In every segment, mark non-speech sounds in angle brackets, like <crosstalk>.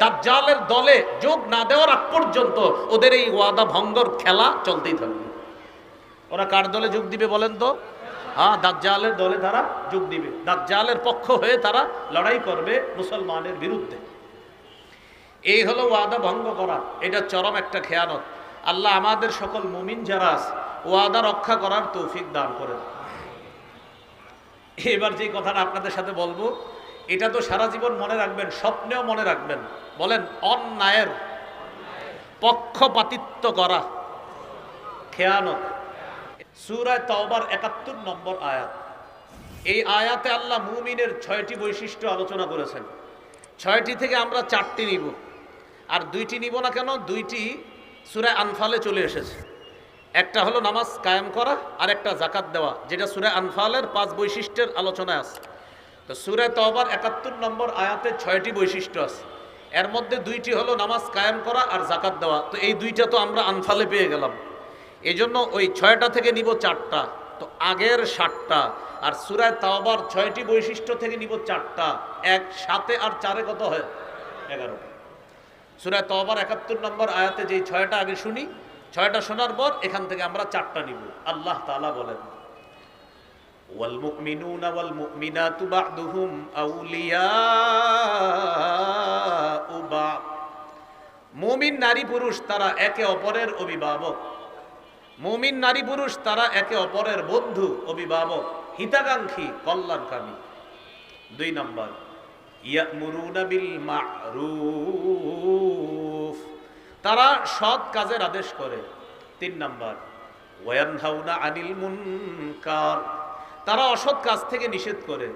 দাজ্জালের দলে যোগ না দেওয়ার আগ পর্যন্ত ওদের এই ওয়াদা ভঙ্গর খেলা চলতেই থাকবে। ওরা কার দলে যোগ দিবে বলেন তো? হ্যাঁ দাজ্জালের দলে তারা যোগ দিবে। দাজ্জালের পক্ষ হয়ে তারা লড়াই করবে মুসলমানের বিরুদ্ধে। এই হলো ওয়াদা ভঙ্গ করা। এটা চরম একটা খেয়ানত। আল্লাহ আমাদের সকল মুমিন যারা আছে, ওয়াদা রক্ষা করার তৌফিক দান করেন। এবার যে কথাটা আপনাদের সাথে বলব এটা তো সারা জীবন মনে রাখবেন, স্বপ্নেও মনে রাখবেন। বলেন, অন্যায়ের পক্ষপাতিত্ব করা। খেয়ানত। সুরায় তওবার একাত্তর নম্বর আয়াত। এই আয়াতে আল্লাহ মুমিনের ছয়টি বৈশিষ্ট্য আলোচনা করেছেন। ছয়টি থেকে আমরা চারটি নিব। আর দুইটি নিব না কেন? দুইটি সুরায় আনফালে চলে এসেছে। একটা হলো নামাজ কায়েম করা আর একটা জাকাত দেওয়া, যেটা সুরায় আনফালের পাঁচ বৈশিষ্ট্যের আলোচনায় আছে। তো সুরে তওবার একাত্তর নম্বর আয়াতে ছয়টি বৈশিষ্ট্য আছে। এর মধ্যে দুইটি হলো নামাজ কায়েম করা আর জাকাত দেওয়া। তো এই দুইটা তো আমরা আনফালে পেয়ে গেলাম। এই জন্য ওই ছয়টা থেকে নিব চারটা। তো আগের সাতটা আর সুরায় তাওবার ছয়টি বৈশিষ্ট্য থেকে নিব চারটা। এক, সাতে আর চারে কত হয়? এগারোটা সুরায় তাওবার একাত্তর নম্বর আয়াতে যেই ছয়টা আগে শুনি, ছয়টা শোনার পর এখান থেকে আমরা চারটা নিব। আল্লাহ তাআলা বলেন। والمؤمنون والمؤمنات بعضهم أولياء بعض মুমিন নারী পুরুষ তারা একে অপরের অভিভাবক মুমিন নারী পুরুষ তারা একে অপরের বন্ধু অভিভাবক হিতাকাঙ্ক্ষী কল্যাণকামী দুই নম্বর ইয়ামুরুনা বিল মারুফ তারা সৎ কাজের আদেশ করে তিন নম্বর ওয়ানহাউনা আনিল মুনকার তারা অসৎ কাজ থেকে নিষেধ করে।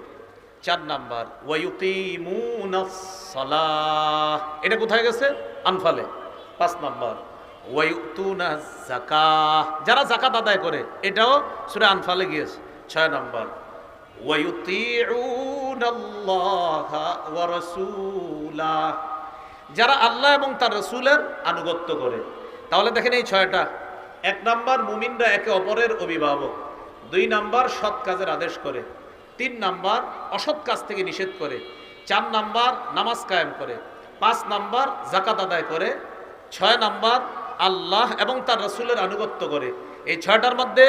চার নাম্বার এটা কোথায় গেছে? আনফালে। পাঁচ নাম্বার যারা যাকাত আদায় করে, এটাও সূরা আনফালে গিয়েছে। ছয় নাম্বার যারা আল্লাহ এবং তার রসুলের আনুগত্য করে। তাহলে দেখেন এই ছয়টা। এক নাম্বার, মুমিনরা একে অপরের অভিভাবক। দুই নাম্বার সৎ কাজের আদেশ করে, তিন নাম্বার অসৎ কাজ থেকে নিষেধ করে, চার নাম্বার নামাজ কায়েম করে, পাঁচ নাম্বার জাকাত আদায় করে, ছয় নাম্বার আল্লাহ এবং তার রসুলের আনুগত্য করে। এই ছয়টার মধ্যে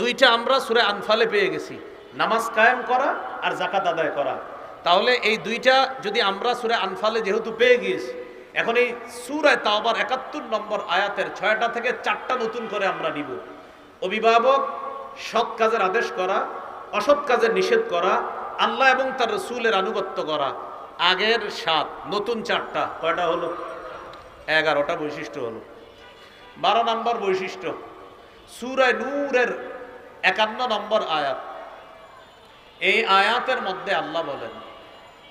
দুইটা আমরা সুরে আনফালে পেয়ে গেছি। নামাজ কায়েম করা আর জাকাত আদায় করা। তাহলে এই দুইটা যদি আমরা সুরে আনফালে যেহেতু পেয়ে গিয়েছি, এখন এই সুরায় তাওবার একাত্তর নম্বর আয়াতের ছয়টা থেকে চারটা নতুন করে আমরা নিব। অভিভাবক সৎ কাজের আদেশ করা, অসৎ কাজের নিষেধ করা, আল্লাহ এবং তার রসুলের আনুগত্য করা। আগের সাত, নতুন চারটা, কয়টা হলো? এগারোটা বৈশিষ্ট্য হলো। বারো নম্বর বৈশিষ্ট্য, সুরায় নূরের একান্ন নম্বর আয়াত। এই আয়াতের মধ্যে আল্লাহ বলেন,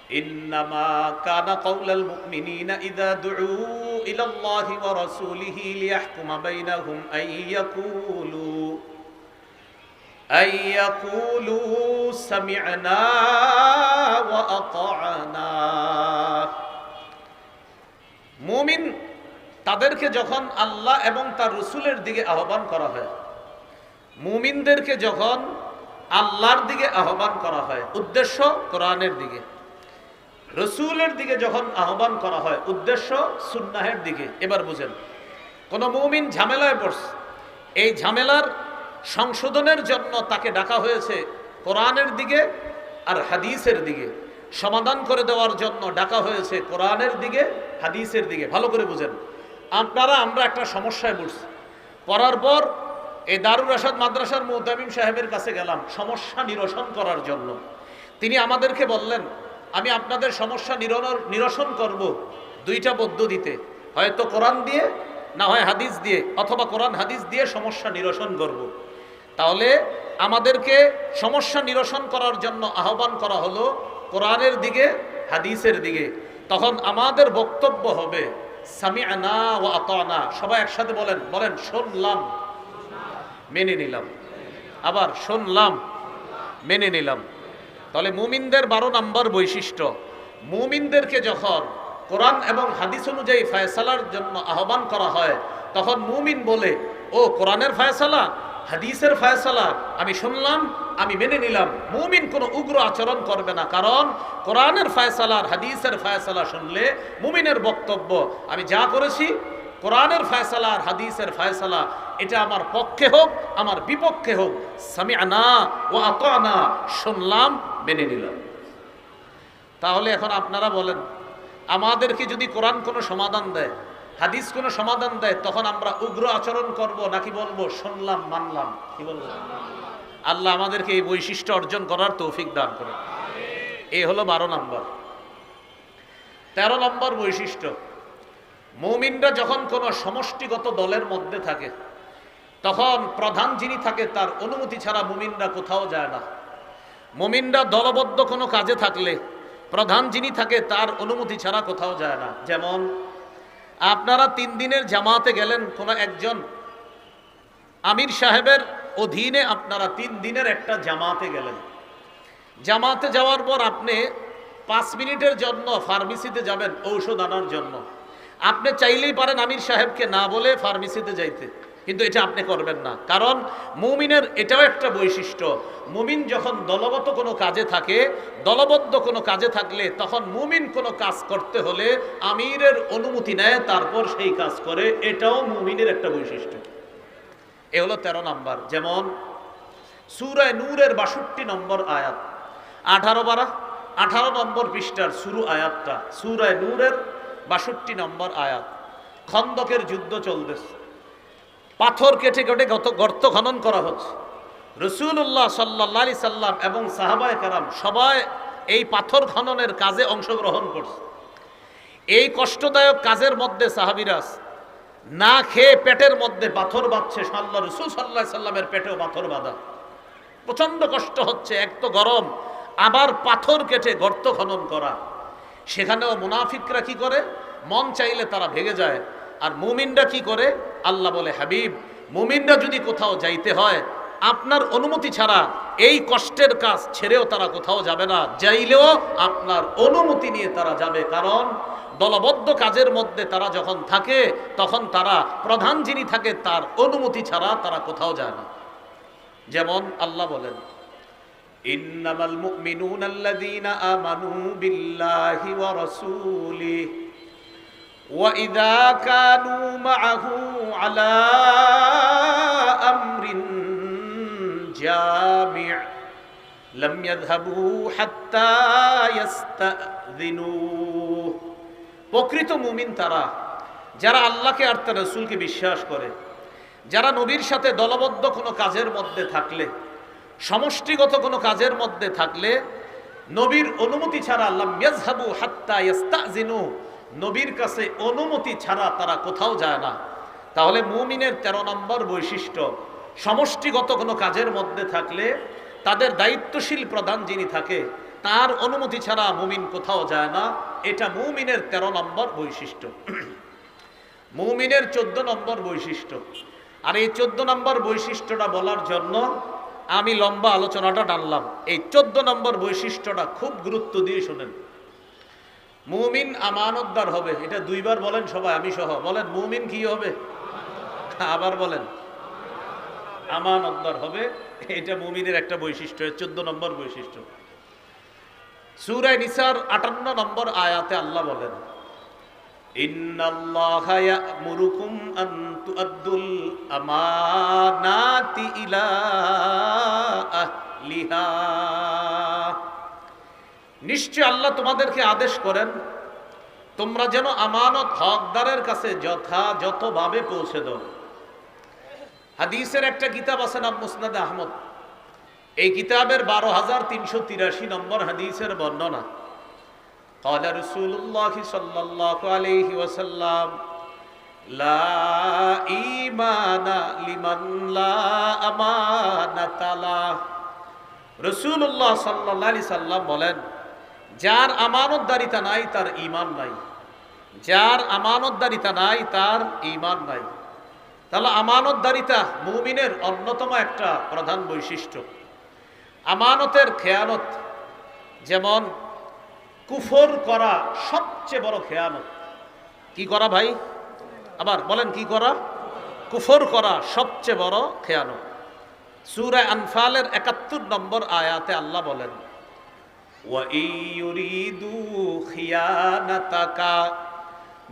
ইন্নামা কানা কাউলাল মুমিনিনা ইযা দুউ ইলা আল্লাহি ওয়া রাসূলিহি লিয়াহকুমা মুমিন তাদেরকে যখন আল্লাহ এবং তার রসুলের দিকে আহ্বান করা হয়, মুমিনদেরকে যখন আল্লাহর দিকে আহ্বান করা হয়, উদ্দেশ্য কোরআনের দিকে, রসুলের দিকে যখন আহ্বান করা হয়, উদ্দেশ্য সুন্নাহের দিকে, এবার বুঝেন, কোন মুমিন ঝামেলায় পড়ছে, এই ঝামেলার সংশোধনের জন্য তাকে ডাকা হয়েছে কোরআনের দিকে আর হাদিসের দিকে। সমাধান করে দেওয়ার জন্য ডাকা হয়েছে কোরআনের দিকে, হাদিসের দিকে। ভালো করে বুঝেন। আপনারা, আমরা একটা সমস্যায় পড়ছি। পড়ার পর এই দারুর রাশাদ মাদ্রাসার মুহতামিম সাহেবের কাছে গেলাম সমস্যা নিরসন করার জন্য। তিনি আমাদেরকে বললেন, আমি আপনাদের সমস্যা নিরসন করব দুইটা পদ্ধতিতে। হয়তো কোরআন দিয়ে, না হয় হাদিস দিয়ে, অথবা কোরআন হাদিস দিয়ে সমস্যা নিরসন করব। তাহলে আমাদেরকে সমস্যা নিরসন করার জন্য আহ্বান করা হলো কোরআনের দিকে, হাদিসের দিকে। তখন আমাদের বক্তব্য হবে, সামিআনা ও আতানা। সবাই একসাথে বলেন বলেন, শুনলাম, মেনে নিলাম। আবার, শুনলাম, মেনে নিলাম। তাহলে মুমিনদের বারো নম্বর বৈশিষ্ট্য, মুমিনদেরকে যখন কোরআন এবং হাদিস অনুযায়ী ফায়সালার জন্য আহ্বান করা হয়, তখন মুমিন বলে, ও, কোরআনের ফায়সালা? হাদিসের ফয়সালা আমি শুনলাম, আমি মেনে নিলাম। মুমিন কোনো উগ্র আচরণ করবে না, কারণ কোরআনের ফয়সালার হাদিসের ফয়সালা শুনলে মুমিনের বক্তব্য, আমি যা করেছি, কোরআনের ফয়সালা আর হাদিসের ফয়সালা, এটা আমার পক্ষে হোক, আমার বিপক্ষে হোক, সামিআনা ও আতানা, শুনলাম, মেনে নিলাম। তাহলে এখন আপনারা বলেন, আমাদেরকে যদি কোরআন কোনো সমাধান দেয় হাদিস কোনো সমাধান দেয়, তখন আমরা উগ্র আচরণ করব, নাকি বলব, শুনলাম, মানলাম, কি বলব? আল্লাহ আমাদেরকে এই বৈশিষ্ট্য অর্জন করার তৌফিক দান করে এই হলো বারো নম্বর। তেরো নম্বর বৈশিষ্ট্য, মৌমিনরা যখন কোনো সমষ্টিগত দলের মধ্যে থাকে, তখন প্রধান যিনি থাকে, তার অনুমতি ছাড়া মুমিনরা কোথাও যায় না। মুমিনরা দলবদ্ধ কোনো কাজে থাকলে, প্রধান যিনি থাকে, তার অনুমতি ছাড়া কোথাও যায় না। যেমন আপনারা তিন দিনের জামাতে গেলেন কোনো একজন আমির সাহেবের অধীনে আপনারা তিন দিনের একটা জামাতে গেলেন। জামাতে যাওয়ার পর আপনি পাঁচ মিনিটের জন্য ফার্মেসিতে যাবেন ঔষধ আনার জন্য। আপনি চাইলেই পারেন আমির সাহেবকে না বলে ফার্মেসিতে যাইতে। কিন্তু এটা আপনি করবেন না। কারণ মুমিনের এটাও একটা বৈশিষ্ট্য। মুমিন যখন দলগত কোনো কাজে থাকে, দলবদ্ধ কোনো কাজে থাকলে তখন মুমিন কোনো কাজ করতে হলে আমিরের অনুমতি নেয়, তারপর সেই কাজ করে। এটাও মুমিনের একটা বৈশিষ্ট্য। এ হলো তেরো নম্বর। যেমন সুরায় নূরের বাষট্টি নম্বর আয়াত। আঠারো বারা, আঠারো নম্বর পৃষ্ঠার শুরু আয়াতটা। সুরায় নূরের বাষট্টি নম্বর আয়াত। খন্দকের যুদ্ধ চলতেছে পাথর কেটে কেটে গর্ত খনন করা হচ্ছে। রসুল্লাহ সাল্লা সাল্লাম এবং সাহাবায় কারাম সবাই এই পাথর খননের কাজে অংশগ্রহণ করছে। এই কষ্টদায়ক কাজের মধ্যে সাহাবিরাজ না খেয়ে পেটের মধ্যে পাথর বাঁধছে সাল্লাহ রসুল সাল্লাহ সাল্লামের পেটেও পাথর বাঁধা। প্রচণ্ড কষ্ট হচ্ছে, এক তো গরম, আবার পাথর কেটে গর্ত খনন করা। সেখানেও মুনাফিকরা কি করে? মন চাইলে তারা ভেঙে যায়। আর মুমিনরা কি করে? আল্লাহ বলে, হাবিব, মুমিনরা যদি কোথাও যাইতে হয়, আপনার অনুমতি ছাড়া এই কষ্টের কাজ ছেড়েও তারা কোথাও যাবে না। যাইলেও আপনার অনুমতি নিয়ে তারা যাবে। কারণ দলবদ্ধ কাজের মধ্যে তারা যখন থাকে, তখন তারা প্রধান যিনি থাকে, তার অনুমতি ছাড়া তারা কোথাও যায় না। যেমন আল্লাহ বলেন, ইন্নামাল মুমিনুনা আল্লাযীনা আমানু বিল্লাহি ওয়া রাসূলিহি। وإذا كانوا معه على أمر جامع لم يذهبوا حتى يستأذنوه প্রকৃত মুমিন তারা যারা আল্লাহকে আর তার রসুলকে বিশ্বাস করে যারা নবীর সাথে দলবদ্ধ কোনো কাজের মধ্যে থাকলে সমষ্টিগত কোনো কাজের মধ্যে থাকলে নবীর অনুমতি ছাড়া আল্লাহ ইয়াজহাবু হাত্তা ইয়াস্তাজিনু নবীর কাছে অনুমতি ছাড়া তারা কোথাও যায় না। তাহলে মুমিনের ১৩ নম্বর বৈশিষ্ট্য, সমষ্টিগত কোনো কাজের মধ্যে থাকলে তাদের দায়িত্বশীল প্রধান যিনি থাকে, তার অনুমতি ছাড়া মুমিন কোথাও যায় না। এটা মুমিনের ১৩ নম্বর বৈশিষ্ট্য। <clears throat> মুমিনের চোদ্দ নম্বর বৈশিষ্ট্য। আর এই চোদ্দ নম্বর বৈশিষ্ট্যটা বলার জন্য আমি লম্বা আলোচনাটা টানলাম। এই চোদ্দ নম্বর বৈশিষ্ট্যটা খুব গুরুত্ব দিয়ে শোনেন। মুমিন আমানতদার হবে। এটা দুইবার বলেন সবাই, আমি সহ। বলেন, মুমিন কি হবে? আবার বলেন, আমানতদার হবে। এটা মুমিনের একটা বৈশিষ্ট্য চোদ্দ নম্বর বৈশিষ্ট্য। সুরায় নিসার আটান্ন নম্বর আয়াতে আল্লাহ বলেন আমানাতি ইলা আহলিহা। নিশ্চয় আল্লাহ তোমাদেরকে আদেশ করেন তোমরা যেন আমানত হকদারের কাছে যথাযথভাবে পৌঁছে দাও হাদিসের একটা কিতাব আছে নাম মুসনাদ আহমদ এই কিতাবের বারো হাজার তিনশো তিরাশি নম্বর হাদিসের বর্ণনা قال رسول الله صلى الله عليه وسلم لا إيمان لمن لا أمانة له রসুল্লাহ সাল্লাহ আলি সাল্লাম বলেন যার আমানতদারিতা নাই, তার ইমান নাই। যার আমানতদারিতা নাই, তার ইমান নাই। তাহলে আমানতদারিতা মুমিনের অন্যতম একটা প্রধান বৈশিষ্ট্য। আমানতের খেয়ালত যেমন কুফর করা সবচেয়ে বড় খেয়ালত কি করা ভাই? আবার বলেন কি করা? কুফর করা সবচেয়ে বড় খেয়ালত সুরায় আনফালের একাত্তর নম্বর আয়াতে আল্লাহ বলেন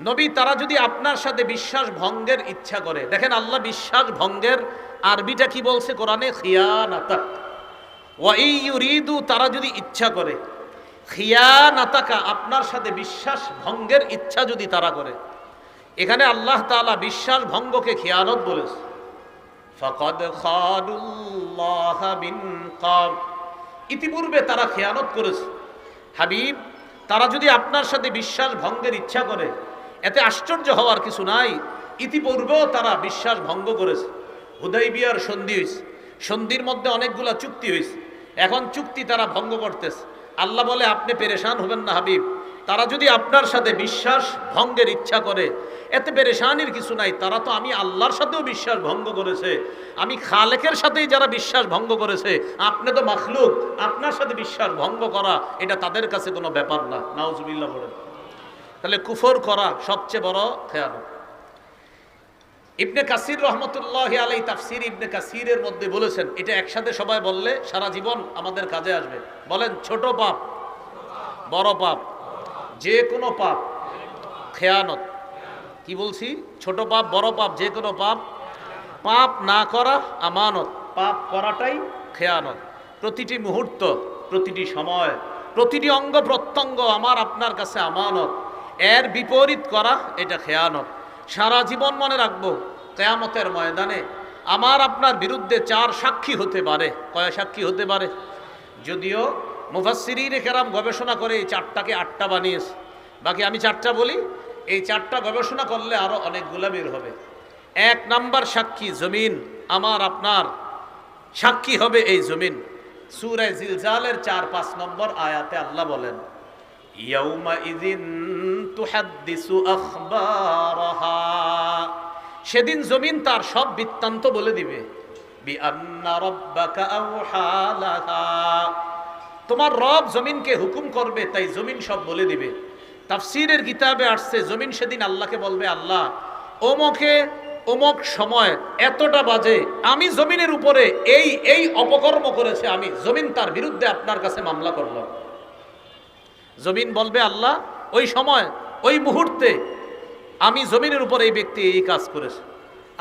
নবী, তারা যদি আপনার সাথে বিশ্বাস ভঙ্গের ইচ্ছা করে, দেখেন আল্লাহ বিশ্বাস ভঙ্গের আরবিটা কি বলছে কোরআনে? খিয়ানাতাক। ওয়াইউরিদু তারা যদি ইচ্ছা করে, খিয়ানাতাকা, আপনার সাথে বিশ্বাস ভঙ্গের ইচ্ছা যদি তারা করে, এখানে আল্লাহ তাআলা বিশ্বাস ভঙ্গকে খিয়ানত বলেছে। ফাকাদ খাদুল্লাহ ইতিপূর্বে তারা খেয়ানত করেছে। হাবিব, তারা যদি আপনার সাথে বিশ্বাস ভঙ্গের ইচ্ছা করে, এতে আশ্চর্য হওয়ার কিছু নাই। ইতিপূর্বেও তারা বিশ্বাস ভঙ্গ করেছে। হুদাই বিয়ার সন্ধি হয়েছে সন্ধির মধ্যে অনেকগুলা চুক্তি হয়েছে এখন চুক্তি তারা ভঙ্গ করতেছে। আল্লাহ বলে, আপনি পেরেশান হবেন না হাবিব। তারা যদি আপনার সাথে বিশ্বাস ভঙ্গের ইচ্ছা করে, এতে পেরেশানির কিছু নাই, তারা তো আমি আল্লাহর সাথেও বিশ্বাস ভঙ্গ করেছে। আমি খালেকের সাথেই যারা বিশ্বাস ভঙ্গ করেছে, আপনি তো মাখলুক, আপনার সাথে বিশ্বাস ভঙ্গ করা, এটা তাদের কাছে কোনো ব্যাপার না। নাউজুবিল্লাহ বলেন। তাহলে কুফর করা সবচেয়ে বড় খেয়াল। ইবনে কাসির রহমতুল্লাহ আলাই তাফসির ইবনে কাসিরের মধ্যে বলেছেন, এটা একসাথে সবাই বললে সারা জীবন আমাদের কাজে আসবে। বলেন, ছোট পাপ, বড় পাপ। যে কোনো পাপ, খেয়ানত। কি বলছি? ছোট পাপ, বড় পাপ, যে কোনো পাপ পাপ না করা আমানত। পাপ করাটাই খেয়ানত। প্রতিটি মুহূর্ত, প্রতিটি সময়, প্রতিটি অঙ্গ প্রত্যঙ্গ আমার আপনার কাছে আমানত। এর বিপরীত করা, এটা খেয়ানত। সারা জীবন মনে রাখব, কেয়ামতের ময়দানে আমার আপনার বিরুদ্ধে চার সাক্ষী হতে পারে। কয় সাক্ষী হতে পারে? যদিও মুফাসিরিন কেরাম গবেষণা করে এই চারটাকে আটটা বানিয়েছে। বাকি আমি চারটা বলি, এই চারটা গবেষণা করলে আরও অনেকগুলা বের হবে। এক নাম্বার সাক্ষী, জমিন, আমার, আপনার। সাক্ষী হবে এই জমিন। সুরায় জিলজালের চার পাঁচ নম্বর আয়াতে আল্লাহ বলেন সেদিন জমিন তার সব বৃত্তান্ত বলে দিবে। লাহা। তোমার রব জমিনকে হুকুম করবে, তাই জমিন সব বলে দিবে। তাফসিরের কিতাবে আসছে, জমিন সেদিন আল্লাহকে বলবে, আল্লাহ, ওমকে অমক সময় এতটা বাজে, আমি জমিনের উপরে এই এই অপকর্ম করেছে আমি, জমিন তার বিরুদ্ধে আপনার কাছে মামলা করলাম জমিন বলবে, আল্লাহ, ওই সময়, ওই মুহূর্তে আমি জমিনের উপর এই ব্যক্তি এই কাজ করেছে।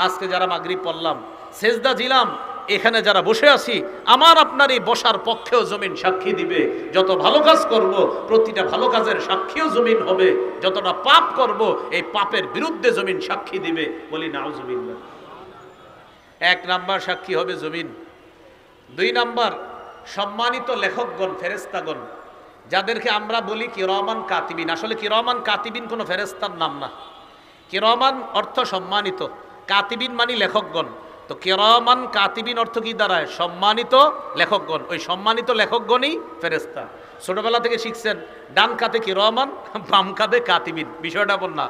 আজকে যারা মাগরিব পড়লাম, সেজদা দিলাম এখানে যারা বসে আছি, আমার আপনার এই বসার পক্ষেও জমিন সাক্ষী দিবে। যত ভালো কাজ করব, প্রতিটা ভালো কাজের সাক্ষীও জমিন হবে। যতটা পাপ করব, এই পাপের বিরুদ্ধে জমিন সাক্ষী দিবে। বলি নাও জমিন এক নাম্বার সাক্ষী হবে জমিন। দুই নাম্বার, সম্মানিত লেখকগণ ফেরেস্তাগণ যাদেরকে আমরা বলি কিরমান কাতিবিন। আসলে কিরমান কাতিবিন কোনো ফেরেস্তার নাম না। কিরমান অর্থ সম্মানিত। কাতিবিন মানি লেখকগণ। তো কেরমান কাতিবিন অর্থ কি দাঁড়ায় সম্মানিত লেখকগণ ওই সম্মানিত লেখকগণই ফেরেস্তা ছোটবেলা থেকে শিখছেন ডান কাতে কিরমান বাম কাতে কাতিবিন বিষয়টা বল না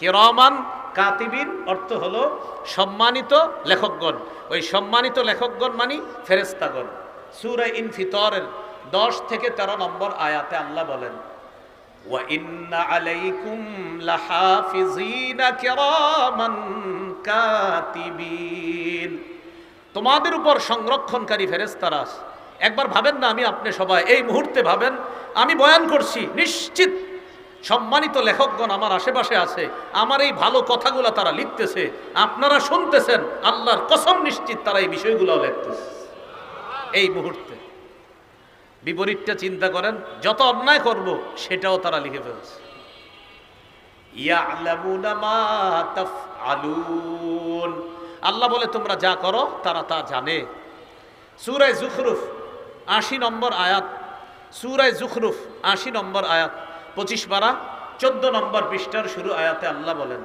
কিরমান কাতিবিন অর্থ হলো সম্মানিত লেখকগণ ওই সম্মানিত লেখকগণ মানি ফেরেস্তাগণ সুরা ইন ফিতরের দশ থেকে তেরো নম্বর আয়াতে আল্লাহ বলেন وَإِنَّ عَلَيْكُمْ لَحَافِظِينَ كِرَامًا কাতিবিন। তোমাদের উপর সংরক্ষণকারী ফেরেস্তারা। একবার ভাবেন না আমি আপনি সবাই। এই মুহূর্তে ভাবেন, আমি বয়ান করছি, নিশ্চিত। সম্মানিত লেখকগণ আমার আশেপাশে আছে। আমার এই ভালো কথাগুলো তারা লিখতেছে। আপনারা শুনতেছেন, আল্লাহর কসম নিশ্চিত তারা এই বিষয়গুলো লিখতেছে। এই মুহূর্তে। বিপরীতটা চিন্তা করেন, যত অন্যায় করব, সেটাও তারা লিখে ফেলছে। তাফআলুন আল্লাহ বলে, তোমরা যা করো, তারা তা জানে। সূরায়ে জুখরুফ, আশি নম্বর আয়াত। সূরায়ে জুখরুফ, আশি নম্বর আয়াত। পঁচিশ পারা, চোদ্দ নম্বর পৃষ্ঠার শুরু আয়াতে আল্লাহ বলেন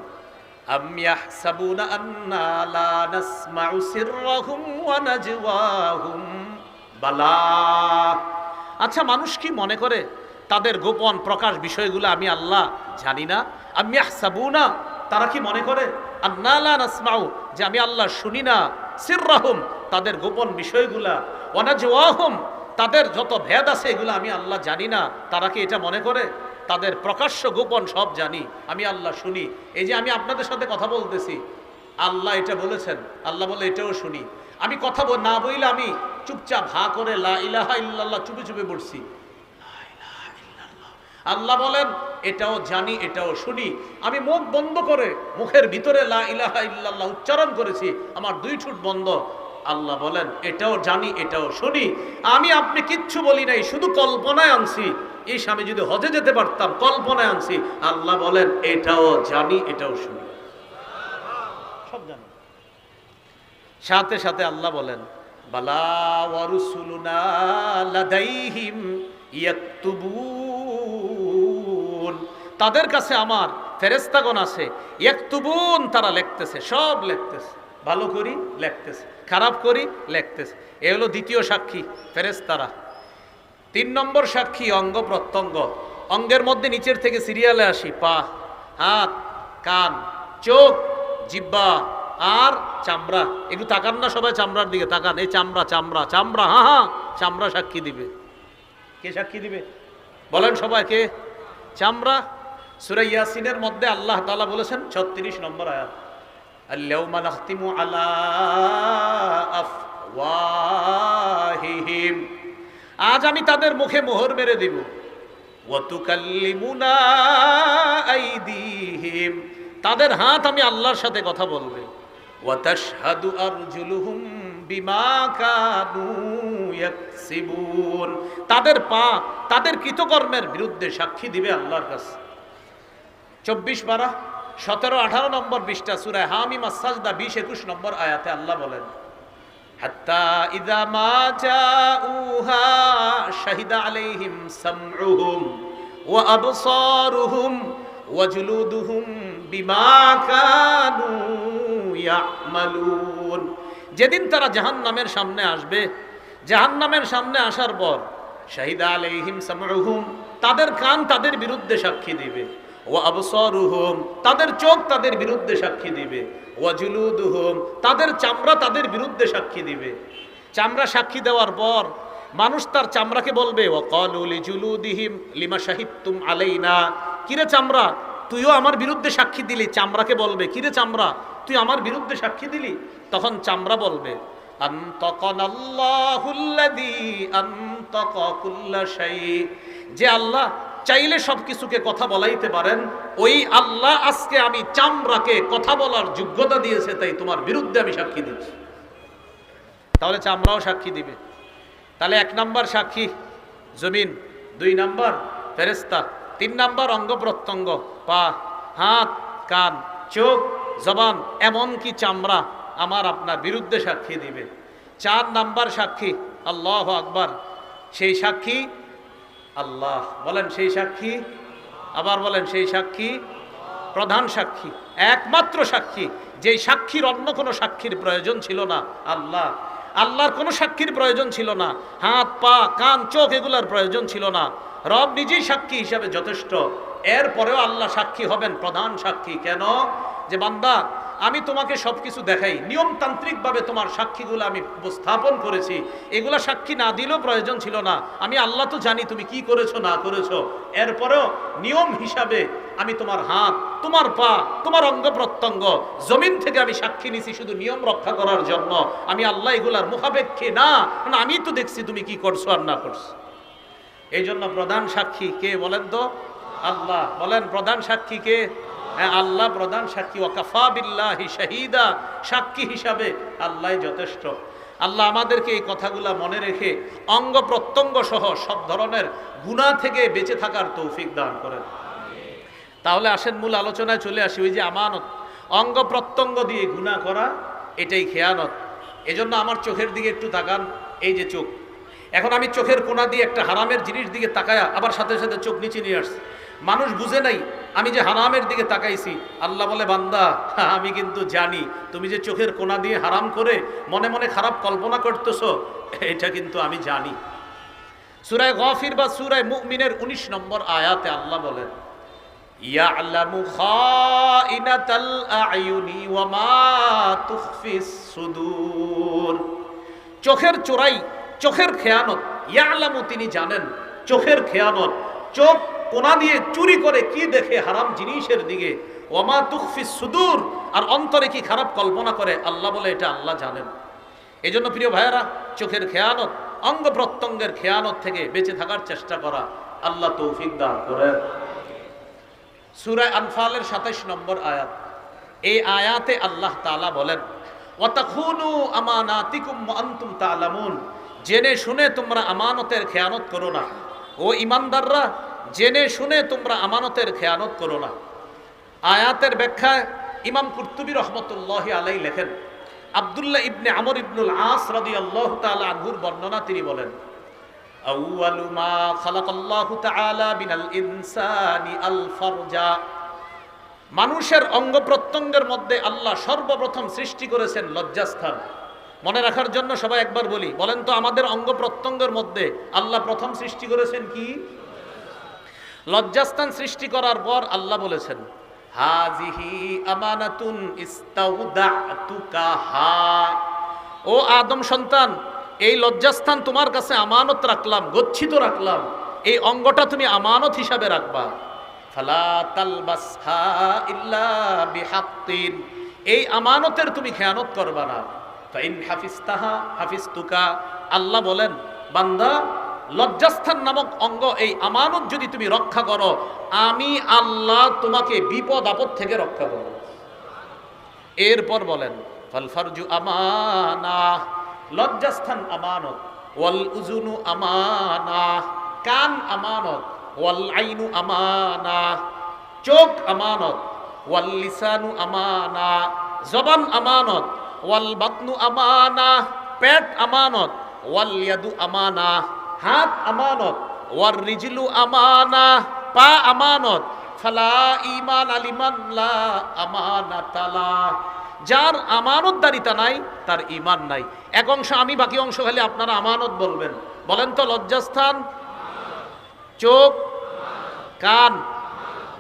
আচ্ছা মানুষ কি মনে করে, তাদের গোপন প্রকাশ বিষয়গুলো আমি আল্লাহ জানি না? আমি না তারা কি মনে করে? যে আমি আল্লাহ শুনি না। সিররাহুম, তাদের গোপন বিষয়গুলা। ওয়ানাজওয়াহুম তাদের যত ভেদ আছে এগুলো আমি আল্লাহ জানি না। তারা কি এটা মনে করে? তাদের প্রকাশ্য গোপন সব জানি, আমি আল্লাহ শুনি। এই যে আমি আপনাদের সাথে কথা বলতেছি, আল্লাহ এটা বলেছেন, আল্লাহ বলে এটাও শুনি। আমি কথা না বইলে আমি চুপচাপ হা করে লা ইলাহা ইল্লাল্লাহ চুপে চুপে পড়ছি আল্লাহ বলেন, এটাও জানি, এটাও শুনি। আমি মুখ বন্ধ করে মুখের ভিতরে লা ইলাহা ইল্লাল্লাহ উচ্চারণ করেছি, আমার দুই ঠুট বন্ধ। আল্লাহ বলেন, এটাও জানি, এটাও শুনি। আমি আপনি কিচ্ছু বলি নাই, শুধু কল্পনায় আনছি। এই স্বামী যদি হজে যেতে পারতাম, কল্পনায় আনছি। আল্লাহ বলেন, এটাও জানি, এটাও শুনি। সব জানি। সাথে সাথে আল্লাহ বলেন, বালা ওয়ারুসুলুনা লাদাইহিম ইয়াকতুবুন তাদের কাছে আমার ফেরেস্তাগণ আছে। ইয়াকতুবুন, তারা লিখতেছে, সব লেখতেছে। ভালো করি, লিখতেছে। খারাপ করি, লেখতেছে। এ হলো দ্বিতীয় সাক্ষী ফেরেস্তারা তিন নম্বর সাক্ষী, অঙ্গ প্রত্যঙ্গ। অঙ্গের মধ্যে নিচের থেকে সিরিয়ালে আসি, পা, হাত, কান, চোখ, জিব্বা আর চামড়া। একটু তাকান না সবাই চামড়ার দিকে, তাকান। এই চামড়া চামড়া চামড়া হ্যাঁ হ্যাঁ চামড়া সাক্ষী দিবে। কে সাক্ষী দিবে? বলেন সবাই কে চামড়া সুরা ইয়াসিনের মধ্যে আল্লাহ তাআলা বলেছেন ছত্রিশ নম্বর আয়াত আজ আমি তাদের মুখে মোহর মেরে দিব। তাদের হাত আমি আল্লাহর সাথে কথা বলবে। বিমা তাদের পা, তাদের কৃতকর্মের বিরুদ্ধে সাক্ষী দিবে আল্লাহর কাছে। চব্বিশ বারা, সতেরো, আঠারো নম্বর বিশটা সুরায় হামিম সাজদা বিশ একুশ নম্বর আয়াতে আল্লাহ বলেন ইদা মা জাউহা শাহিদা আলাইহিম বিমা যেদিন তারা জাহান্নামের সামনে আসবে, জাহান্নামের সামনে আসার পর, শাহিদা আলাইহিম সামউহুম, তাদের কান তাদের বিরুদ্ধে সাক্ষী দিবে। তাদের চোখ তাদের বিরুদ্ধে সাক্ষী দিবে। তাদের চামড়া তাদের বিরুদ্ধে সাক্ষী দিবে। চামড়া সাক্ষী দেওয়ার পর মানুষ তার চামড়াকে বলবে ও লিমা কিরে চামড়া, তুইও আমার বিরুদ্ধে সাক্ষী দিলি? চামড়াকে বলবে, কিরে চামড়া, তুই আমার বিরুদ্ধে সাক্ষী দিলি? তখন চামড়া বলবে যে আল্লাহ চাইলে সব কিছুকে কথা বলাইতে পারেন। ওই আল্লাহ আজকে আমি চামড়াকে কথা বলার যোগ্যতা দিয়েছে, তাই তোমার বিরুদ্ধে আমি সাক্ষী দিচ্ছি। তাহলে চামড়াও সাক্ষী দিবে। তাহলে এক নাম্বার সাক্ষী, জমিন। দুই নাম্বার ফেরেস্তা তিন নাম্বার অঙ্গ প্রত্যঙ্গ, পা, হাত, কান, চোখ, জবান, এমনকি চামড়া আমার আপনার বিরুদ্ধে সাক্ষী দিবে। চার নাম্বার সাক্ষী, আল্লাহ আকবার। সেই সাক্ষী আল্লাহ। বলেন সেই সাক্ষী, আবার বলেন সেই সাক্ষী, প্রধান সাক্ষী, একমাত্র সাক্ষী। যেই সাক্ষীর অন্য কোনো সাক্ষীর প্রয়োজন ছিল না, আল্লাহ। আল্লাহর কোনো সাক্ষীর প্রয়োজন ছিল না, হাত, পা, কান, চোখ এগুলার প্রয়োজন ছিল না। রব নিজেই সাক্ষী হিসাবে যথেষ্ট। এরপরেও আল্লাহ সাক্ষী হবেন প্রধান সাক্ষী। কেন? যে বান্দা আমি তোমাকে সব কিছু দেখাই। নিয়মতান্ত্রিকভাবে তোমার সাক্ষীগুলো আমি উপস্থাপন করেছি। এগুলা সাক্ষী না দিলেও প্রয়োজন ছিল না। আমি আল্লাহ তো জানি তুমি কি করেছ, না করেছ। এরপরেও নিয়ম হিসাবে আমি তোমার হাত, তোমার পা, তোমার অঙ্গ প্রত্যঙ্গ, জমিন থেকে আমি সাক্ষী নিছি শুধু নিয়ম রক্ষা করার জন্য। আমি আল্লাহ এগুলার মুখাপেক্ষে না। আমি তো দেখছি তুমি কি করছ আর না করছ। এই জন্য প্রধান সাক্ষী কে বলেন তো? আল্লাহ। বলেন প্রধান সাক্ষী কে? আল্লাহ প্রধান সাক্ষী। ওয়াকাফা বিল্লাহি শাহিদা, সাক্ষী হিসাবে আল্লাহ যথেষ্ট। আল্লাহ আমাদেরকে এই কথাগুলা মনে রেখে অঙ্গ প্রত্যঙ্গ সহ সব ধরনের গুণা থেকে বেঁচে থাকার তৌফিক দান করেন। তাহলে আসেন, মূল আলোচনায় চলে আসি। ওই যে আমানত, অঙ্গ প্রত্যঙ্গ দিয়ে গুণা করা, এটাই খেয়ানত। এজন্য আমার চোখের দিকে একটু তাকান, এই যে চোখ। এখন আমি চোখের কোনা দিয়ে একটা হারামের জিনিস দিকে তাকায়া আবার সাথে সাথে চোখ নিচে নিয়ে আসছি। মানুষ বুঝে নাই, আমি যে হারামের দিকে তাকাইছি। আল্লাহ বলে, বান্দা, আমি কিন্তু জানি, তুমি যে চোখের কোনা দিয়ে হারাম করে মনে মনে খারাপ কল্পনা করতেছ, এটা কিন্তু আমি জানি। সুরায় গফির বা সুরায় মুমিনের ১৯ নম্বর আয়াতে আল্লাহ বলেন সুদূর। চোখের চোরাই চোখের খেয়ানত, ইয়ালামু তিনি জানেন, চোখের খেয়ানত, চোখ কোনা দিয়ে চুরি করে কি দেখে হারাম জিনিসের দিকে? ওমা তুখফি সুদূর, আর অন্তরে কি খারাপ কল্পনা করে? আল্লাহ বলে এটা আল্লাহ জানেন। এই জন্য প্রিয় ভাইয়েরা, চোখের খেয়ানত, অঙ্গ প্রত্যঙ্গের খেয়ানত থেকে বেঁচে থাকার চেষ্টা করা আল্লাহ তৌফিক দান করেন। সুরায় আনফালের সাতাইশ নম্বর আয়াত। এই আয়াতে আল্লাহ তালা বলেন, ওয়াতাখুনু আমানাতিকুম আনতুম তা'লামুন জেনে শুনে তোমরা আমানতের খেয়ানত করো না। ও ইমানদাররা জেনে শুনে তোমরা আমানতের খেয়ানত করো না। আয়াতের ব্যাখ্যায় ইমাম কুর্তুবী রহমতুল্লাহ আলাই লেখেন, আব্দুল্লাহ ইবনে আমর ইবনুল আস রাদিয়াল্লাহু তাআলা আনহুর বর্ণনা তিনি বলেন মানুষের অঙ্গ প্রত্যঙ্গের মধ্যে আল্লাহ সর্বপ্রথম সৃষ্টি করেছেন লজ্জাস্থান। মনে রাখার জন্য সবাই একবার বলি, বলেন তো আমাদের অঙ্গ প্রত্যঙ্গের মধ্যে আল্লাহ প্রথম সৃষ্টি করেছেন কি? লজ্জাস্থান সৃষ্টি করার পর আল্লাহ বলেছেন, হাজিহি আমানাতুন ও আদম সন্তান, এই লজ্জাস্থান তোমার কাছে আমানত রাখলাম, গচ্ছিত রাখলাম, এই অঙ্গটা তুমি আমানত হিসাবে রাখবা। এই আমানতের তুমি খেয়ানত করবা না। ফাইন হাফিজতাহা হাফিজতুকা, আল্লাহ বলেন, বান্দা লজ্জাস্থান নামক অঙ্গ এই আমানত যদি তুমি রক্ষা করো, আমি আল্লাহ তোমাকে বিপদ আপদ থেকে রক্ষা করব। এরপর বলেন, ফালফারজু আমানা, লজ্জাস্থান আমানত, ওয়াল উজুনু আমানা, কান আমানত, ওয়াল আইনু আমানা, চোখ আমানত, ওয়াল লিসানু আমানা, জবান আমানত, ওয়াল বাতনু আমানা, পেট আমানত, ওয়াল ইয়াদু আমানা। হাত আমানত ওয়ার রিজলু আমানা, পা আমানত, ফালা ইমান আলিমান, লা আমানাতালা যার আমানতদারিতা নাই, তার ইমান নাই। এক অংশ আমি, বাকি অংশ খালি আপনারা আমানত বলবেন। বলেন তো, লজ্জাস্থান? চোখ? কান?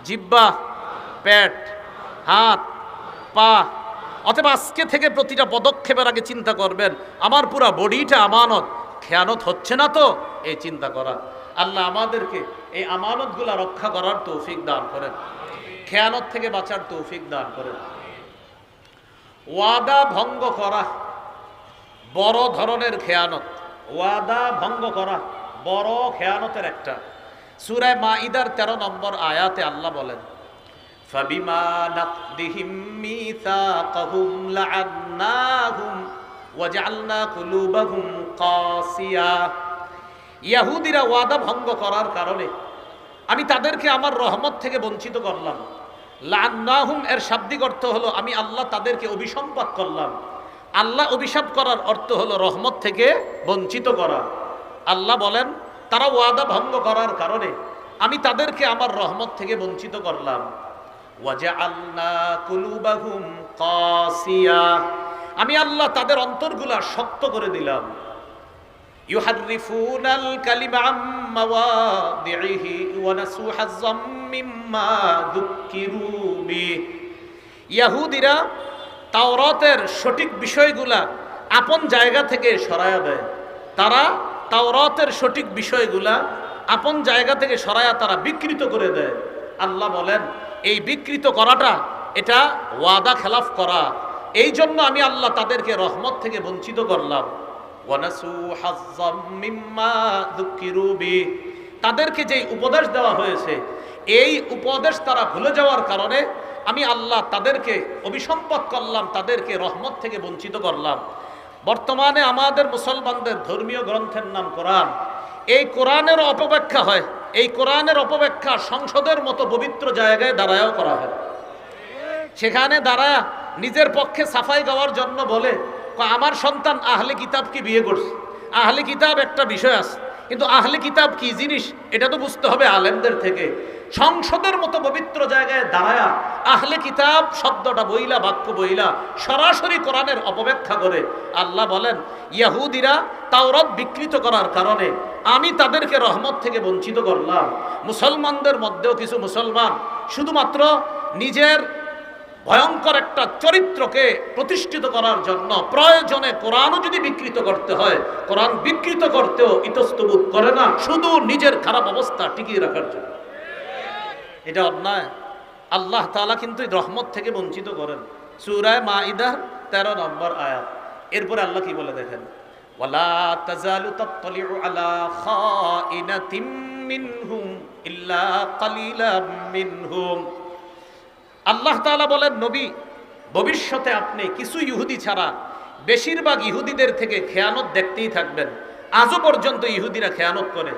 জিব্বা? পেট? হাত? পা? অথবা আজকে থেকে প্রতিটা পদক্ষেপের আগে চিন্তা করবেন, আমার পুরা বডিটা আমানত। খেয়ানত হচ্ছে না তো এই চিন্তা করা আল্লাহ আমাদেরকে এই আমানতগুলা রক্ষা করার তৌফিক দান করেন খেয়ানত থেকে বাঁচার তৌফিক দান করেন ওয়াদা ভঙ্গ করা বড় ধরনের খেয়ানত ওয়াদা ভঙ্গ করা বড় খেয়ানতের একটা সুরায় মাইদার তেরো নম্বর আয়াতে আল্লাহ বলেন فبما نقضهم ميثاقهم لعناهم ওয়াজাল্লা কুলুবাহুম কাসিয়া। ইয়াহুদিরা ওয়াদা ভঙ্গ করার কারণে আমি তাদেরকে আমার রহমত থেকে বঞ্চিত করলাম। লান্নাহুম এর শাব্দিক অর্থ হলো আমি আল্লাহ তাদেরকে অভিসম্পাত করলাম। আল্লাহ অভিশাপ করার অর্থ হলো রহমত থেকে বঞ্চিত করা। আল্লাহ বলেন, তারা ওয়াদা ভঙ্গ করার কারণে আমি তাদেরকে আমার রহমত থেকে বঞ্চিত করলাম। ওয়াজা আল্লাহ কুলুবাহুম কাসিয়া। আমি আল্লাহ তাদের অন্তরগুলা শক্ত করে দিলাম। ইউহাররিফুনাল কালিমা আম মাওয়াদিহি ওয়া নাসু হাজ্জাম মিম্মা যুক্কিরু বিহি। ইয়াহুদিরা তাওরাতের সঠিক বিষয়গুলা আপন জায়গা থেকে সরায়া দেয়। তারা তাওরাতের সঠিক বিষয়গুলা আপন জায়গা থেকে সরায়া তারা বিকৃত করে দেয়। আল্লাহ বলেন, এই বিকৃত করাটা এটা ওয়াদা খেলাফ করা। এই জন্য আমি আল্লাহ তাদেরকে রহমত থেকে বঞ্চিত করলাম। তাদেরকে যেই উপদেশ দেওয়া হয়েছে, এই উপদেশ তারা ভুলে যাওয়ার কারণে আমি আল্লাহ তাদেরকে অভিসম্পদ করলাম, তাদেরকে রহমত থেকে বঞ্চিত করলাম। বর্তমানে আমাদের মুসলমানদের ধর্মীয় গ্রন্থের নাম কোরআন। এই কোরআনের অপব্যাখ্যা হয়, এই কোরআনের অপব্যাখ্যা সংসদের মতো পবিত্র জায়গায় দাঁড়ায়ও করা হয়। সেখানে দাঁড়া নিজের পক্ষে সাফাই গাওয়ার জন্য বলে আমার সন্তান আহলে কিতাবকে বিয়ে করছে? আহলে কিতাব একটা বিষয় আছে, কিন্তু আহলে কিতাব কি জিনিস, এটা তো বুঝতে হবে আলেমদের থেকে। সংসদের মতো পবিত্র জায়গায় দাঁড়ায়া আহলে কিতাব শব্দটা বইলা, বাক্য বইলা, সরাসরি কোরআনের অপব্যাখ্যা করে। আল্লাহ বলেন, ইয়াহুদিরা তাওরাত বিকৃত করার কারণে আমি তাদেরকে রহমত থেকে বঞ্চিত করলাম। মুসলমানদের মধ্যেও কিছু মুসলমান, শুধুমাত্র নিজের ভয়ঙ্কর একটা চরিত্রকে প্রতিষ্ঠিত করার জন্য প্রয়োজনে কোরআনও যদি বিকৃত করতে হয়, কোরআন বিকৃত করতেও ইতস্তবোধ করে না, শুধু নিজের খারাপ অবস্থা টিকিয়ে রাখার জন্য। এটা অন্যায়। আল্লাহ তাআলা কিন্তু রহমত থেকে বঞ্চিত করেন। সুরায় মাইদার তেরো নম্বর আয়াত। এরপরে আল্লাহ কি বলে দেখেন? খাইনাতিম মিনহুম ইল্লা কালিলাম মিনহুম। আল্লাহ তাআলা বলেন, নবী, ভবিষ্যতে আপনি কিছু ইহুদি ছাড়া বেশিরভাগ ইহুদিদের থেকে খেয়ানত দেখতেই থাকবেন। আজও পর্যন্ত ইহুদিরা খেয়ানত করে।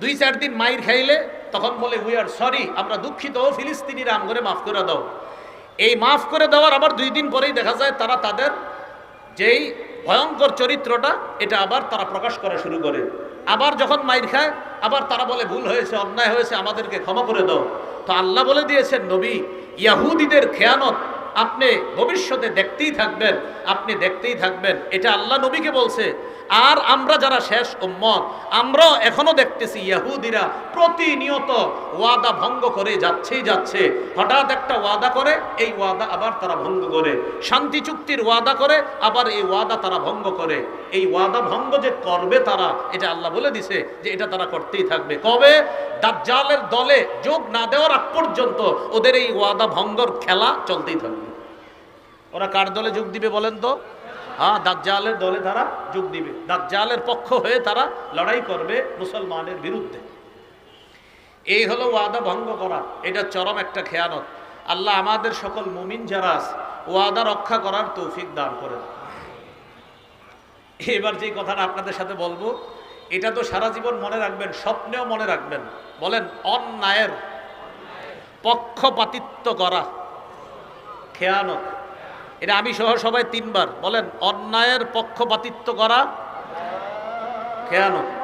দুই চার দিন মাইর খাইলে তখন বলে উই আর সরি আমরা দুঃখিত, ও ফিলিস্তিনিরা, আম করে মাফ করে দাও। এই মাফ করে দেওয়ার আবার দুই দিন পরেই দেখা যায় তারা তাদের যেই ভয়ঙ্কর চরিত্রটা, এটা আবার তারা প্রকাশ করা শুরু করে। আবার যখন মাইর খায়, আবার তারা বলে, ভুল হয়েছে, অন্যায় হয়েছে, আমাদেরকে ক্ষমা করে দাও। তো আল্লাহ বলে দিয়েছেন, নবী ইয়াহুদিদের খেয়ানত আপনি ভবিষ্যতে দেখতেই থাকবেন আপনি দেখতেই থাকবেন। এটা আল্লাহ নবীকে বলছে। আর আমরা যারা শেষ উম্মত, আমরাও এখনও দেখতেছি ইয়াহুদিরা প্রতিনিয়ত ওয়াদা ভঙ্গ করে যাচ্ছেই যাচ্ছে। হঠাৎ একটা ওয়াদা করে, এই ওয়াদা আবার তারা ভঙ্গ করে। শান্তি চুক্তির ওয়াদা করে, আবার এই ওয়াদা তারা ভঙ্গ করে। এই ওয়াদা ভঙ্গ যে করবে তারা, এটা আল্লাহ বলে দিছে যে এটা তারা করতেই থাকবে। কবে? দাজ্জালের দলে যোগ না দেওয়ার আগ পর্যন্ত ওদের এই ওয়াদা ভঙ্গর খেলা চলতেই থাকবে। ওরা কার দলে যোগ দিবে বলেন তো? হ্যাঁ দাজ্জালের দলে তারা যোগ দিবে। দাজ্জালের পক্ষ হয়ে তারা লড়াই করবে মুসলমানের বিরুদ্ধে। এই হলো ওয়াদা ভঙ্গ করা। এটা চরম একটা খেয়ানত। আল্লাহ আমাদের সকল মুমিন যারা আছে, ওয়াদা রক্ষা করার তৌফিক দান করেন। এবার যে কথাটা আপনাদের সাথে বলব, এটা তো সারা জীবন মনে রাখবেন, স্বপ্নেও মনে রাখবেন। বলেন, অন্যায়ের পক্ষপাতিত্ব করা। খেয়ানত। এটা আমি সহ সবাই তিনবার বলেন অন্যায়ের পক্ষপাতিত্ব করা খেয়ানত